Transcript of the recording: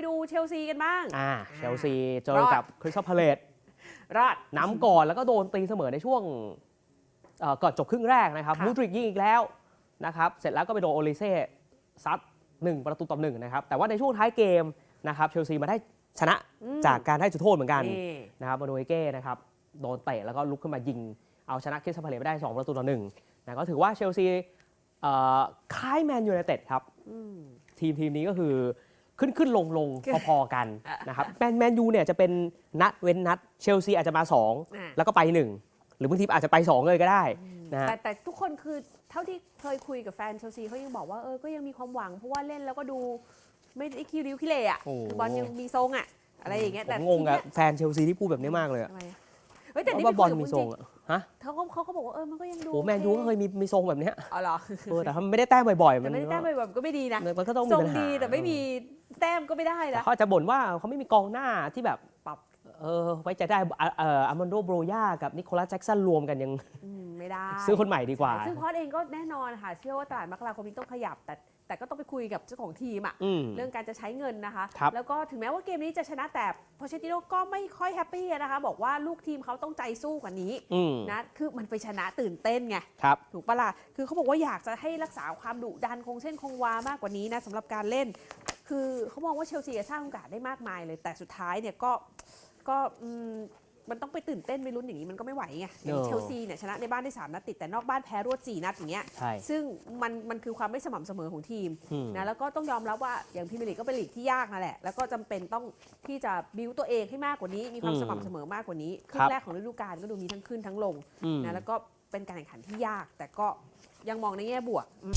ไปดูเชลซีกันบ้าง อ่าเชลซีเจรออดกับคริสตัลพาเลตรอดน้ำก่อนแล้วก็โดนตีเสมอในช่วงเอ่อก่อนจบครึ่งแรกนะครับค่ะ มูดริกยิงอีกแล้วนะครับเสร็จแล้วก็ไปโดนโอลิเซ่ซัดหนึ่งประตูต่อหนึ่งนะครับแต่ว่าในช่วงท้ายเกมนะครับเชลซีมาได้ชนะอืมจากการให้จุดโทษเหมือนกันนี่นะครับมาโดเอเก้นะครับโดนเตะแล้วก็ลุกขึ้นมายิง เอาชนะคริสตัลพาเลตไปได้ 2 ประตูต่อหนึ่งนะก็ถือว่าเชลซีเอ่อคล้ายแมนยูไนเต็ดครับ อืม ทีมทีมนี้ก็คือ ขึ้นขึ้นลงลงคือพอๆกันอะนะครับแมนแมนยูเนี่ยจะเป็นนัดเว้นนัดเชลซีอาจจะมาอะ2แล้วก็ไป 1 หรือบางทีอาจจะไป 2 เลยก็ได้นะฮะแต่แต่ทุกคนคือเท่าที่เคยคุยกับแฟนเชลซีเขายังบอกว่าเออก็ยังมีความหวังเพราะว่าเล่นแล้วก็ดูไม่ได้คิวริ้วคิเลอะโอ้คือบอลยังมีทรงอะอะไรอย่างเงี้ยผแต่มงงกับทีเนี้ยแฟนเชลซีที่พูดแบบนี้มากเลยอะทำไมอะเฮ้ยแต่นี่ว่าบอลไปคุยมีกับทรงคุณอะ ฮะ เขาก็เขาก็บอกว่าเออมันก็ยังดูโอ้แมนยูก็เคยมีมีทรงแบบเนี้ยอ๋อเหรอเออแต่ถ้ามันไม่ได้แต้มบ่อยๆแต่มันไม่ได้แต้มไปแบบก็ไม่ดีนะมันก็ต้องมีทรงปัญหาดีแต่ไม่มีแต้มก็ไม่ได้แต่นะ เขาอาจจะบ่นว่าเขาไม่มีกองหน้าที่แบบปรับ เออไว้ใจได้อะเอ่ออาร์มอนโดโบรยากับนิโคลัสแจ็กสันรวมกันยังอืมไม่ได้ซื้อคนใหม่ดีกว่า ซึ่งพอสเองก็แน่นอนค่ะ เชื่อว่าตลาดมกราคมนี้ต้องขยับแต่แต่ก็ต้องไปคุ ยกับเจ้าของทีมอะอืมเรื่องการจะใช้เงินนะคะครับแล้วก็ถึงแม้ว่าเกมนี้จะชนะแต่พอเชติโนก็ไม่ค่อยแฮปปี้นะคะ บอกว่าลูกทีมเขาต้องใจสู้กว่านี้อืมนะคือมันไปชนะตื่นเต้นไงครับถูกปะล่ะคือเขาบอกว่าอยากจะให้รักษาความดุดันคงเส้นคงวามากกว่านี้นะสำหรับการเล่น คือเขามองว่าเชลซีสร้างโอกาสได้มากมายเลยแต่สุดท้ายเนี่ยก็ก็อื มมันต้องไปตื่นเต้นไปลุ้นอย่างนี้มันก็ไม่ไหวไงอย่างเออเชลซีเนี่ยชนะในบ้านได้สามนัดติดแต่นอกบ้านแพ้รวดสี่นัดอย่างเงี้ยใช่ ซึ่งมันมันคือความไม่สม่ำเสมอของทีมอืม นะแล้วก็ต้องยอมรับว่าอย่างพรีเมียร์ลีกก็เป็นลีกที่ยากนั่นแหละ แล้วก็จำเป็นต้องที่จะบิวตัวเองให้มากกว่านี้ มีความอืมสม่ำเสมอมากกว่านี้ครึ่ครังบ แรกของฤดูกาลก็ดูมีทั้งขึ้นทั้งลงอืม นะแล้วก็เป็นการแข่งขันที่ยาก แต่ก็ยังมองในแง่บวกอืม